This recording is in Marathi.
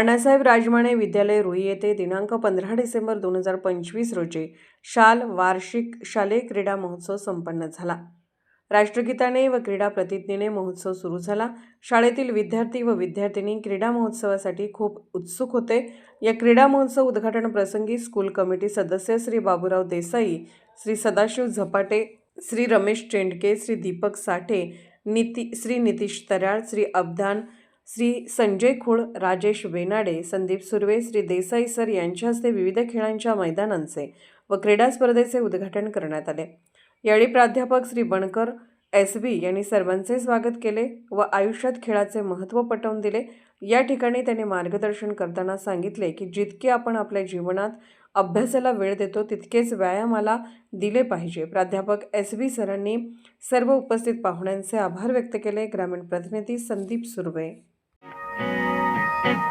अण्णासाहेब राजमाने विद्यालय रुई येथे दिनांक पंधरा डिसेंबर दोन हजार पंचवीस रोजी शाल वार्षिक शालेय क्रीडा महोत्सव संपन्न झाला. राष्ट्रगीताने व क्रीडा प्रतिज्ञेने महोत्सव सुरू झाला. शाळेतील विद्यार्थी व विद्यार्थिनी क्रीडा महोत्सवासाठी खूप उत्सुक होते. या क्रीडा महोत्सव उद्घाटन प्रसंगी स्कूल कमिटी सदस्य श्री बाबूराव देसाई श्री सदाशिव झपाटे श्री रमेश चेंडके श्री दीपक साठे निती श्री नितीश तराळ श्री अब्दान श्री संजय खुळ राजेश वेनाडे संदीप सुर्वे श्री देसाई सर यांच्या हस्ते विविध खेळांच्या मैदानांचे व क्रीडा स्पर्धेचे उद्घाटन करण्यात आले. यावेळी प्राध्यापक श्री बणकर एस बी यांनी सर्वांचे स्वागत केले व आयुष्यात खेळाचे महत्त्व पटवून दिले. या ठिकाणी त्यांनी मार्गदर्शन करताना सांगितले की जितके आपण आपल्या जीवनात अभ्यासाला वेळ देतो तितकेच व्यायामाला दिले पाहिजे. प्राध्यापक एस बी सरांनी सर्व उपस्थित पाहुण्यांचे आभार व्यक्त केले. ग्रामीण प्रतिनिधी संदीप सुर्वे. It's